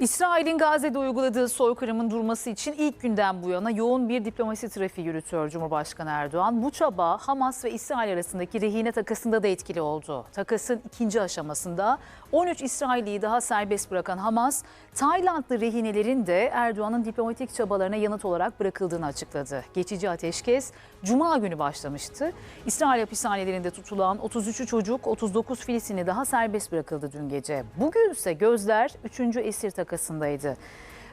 İsrail'in Gazze'de uyguladığı soykırımın durması için ilk günden bu yana yoğun bir diplomasi trafiği yürütüyor Cumhurbaşkanı Erdoğan. Bu çaba Hamas ve İsrail arasındaki rehine takasında da etkili oldu. Takasın ikinci aşamasında 13 İsrailliyi daha serbest bırakan Hamas, Taylandlı rehinelerin de Erdoğan'ın diplomatik çabalarına yanıt olarak bırakıldığını açıkladı. Geçici ateşkes Cuma günü başlamıştı. İsrail hapishanelerinde tutulan 33'ü çocuk, 39 Filistinli daha serbest bırakıldı dün gece. Bugün ise gözler 3. esir takasındaydı.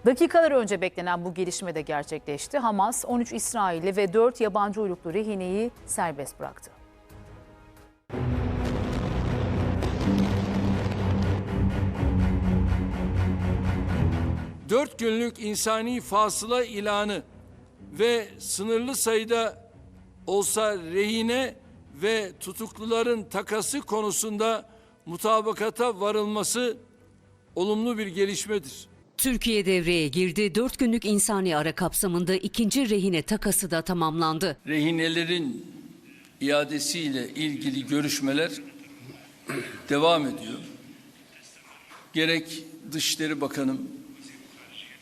Dakikalar önce beklenen bu gelişme de gerçekleşti. Hamas 13 İsrailli ve 4 yabancı uyruklu rehineyi serbest bıraktı. Dört günlük insani fasıla ilanı ve sınırlı sayıda olsa rehine ve tutukluların takası konusunda mutabakata varılması olumlu bir gelişmedir. Türkiye devreye girdi. 4 günlük insani ara kapsamında ikinci rehine takası da tamamlandı. Rehinelerin iadesiyle ilgili görüşmeler devam ediyor. Gerek Dışişleri Bakanım,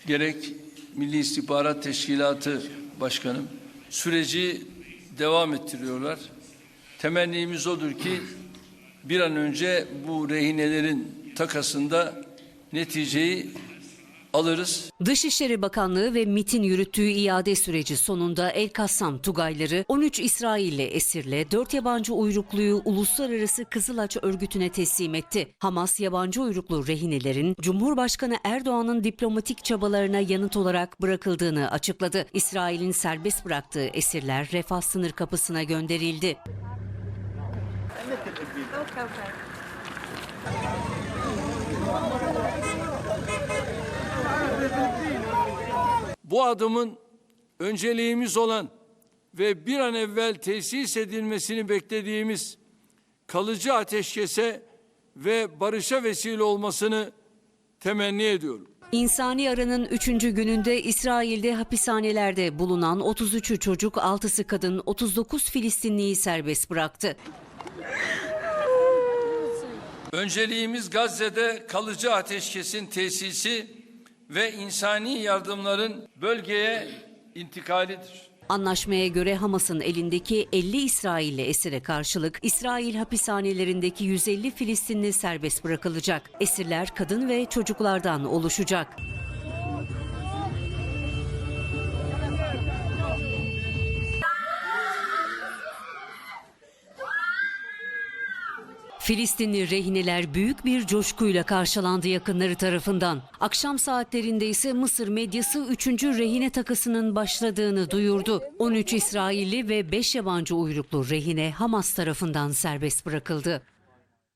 gerek Milli İstihbarat Teşkilatı Başkanım süreci devam ettiriyorlar. Temennimiz odur ki bir an önce bu rehinelerin takasında neticeyi alırız. Dışişleri Bakanlığı ve MIT'in yürüttüğü iade süreci sonunda El Kassam Tugayları 13 İsrailli esirle 4 yabancı uyrukluyu Uluslararası Kızılaç Örgütü'ne teslim etti. Hamas yabancı uyruklu rehinelerin Cumhurbaşkanı Erdoğan'ın diplomatik çabalarına yanıt olarak bırakıldığını açıkladı. İsrail'in serbest bıraktığı esirler refah sınır kapısına gönderildi. Bu adımın önceliğimiz olan ve bir an evvel tesis edilmesini beklediğimiz kalıcı ateşkese ve barışa vesile olmasını temenni ediyorum. İnsani aranın 3. gününde İsrail'de hapishanelerde bulunan 33'ü çocuk, 6'sı kadın, 39 Filistinliyi serbest bıraktı. Önceliğimiz Gazze'de kalıcı ateşkesin tesisi ve insani yardımların bölgeye intikalidir. Anlaşmaya göre Hamas'ın elindeki 50 İsrailli esire karşılık İsrail hapishanelerindeki 150 Filistinli serbest bırakılacak. Esirler kadın ve çocuklardan oluşacak. Filistinli rehineler büyük bir coşkuyla karşılandı yakınları tarafından. Akşam saatlerinde ise Mısır medyası 3. rehine takısının başladığını duyurdu. 13 İsrailli ve 5 yabancı uyruklu rehine Hamas tarafından serbest bırakıldı.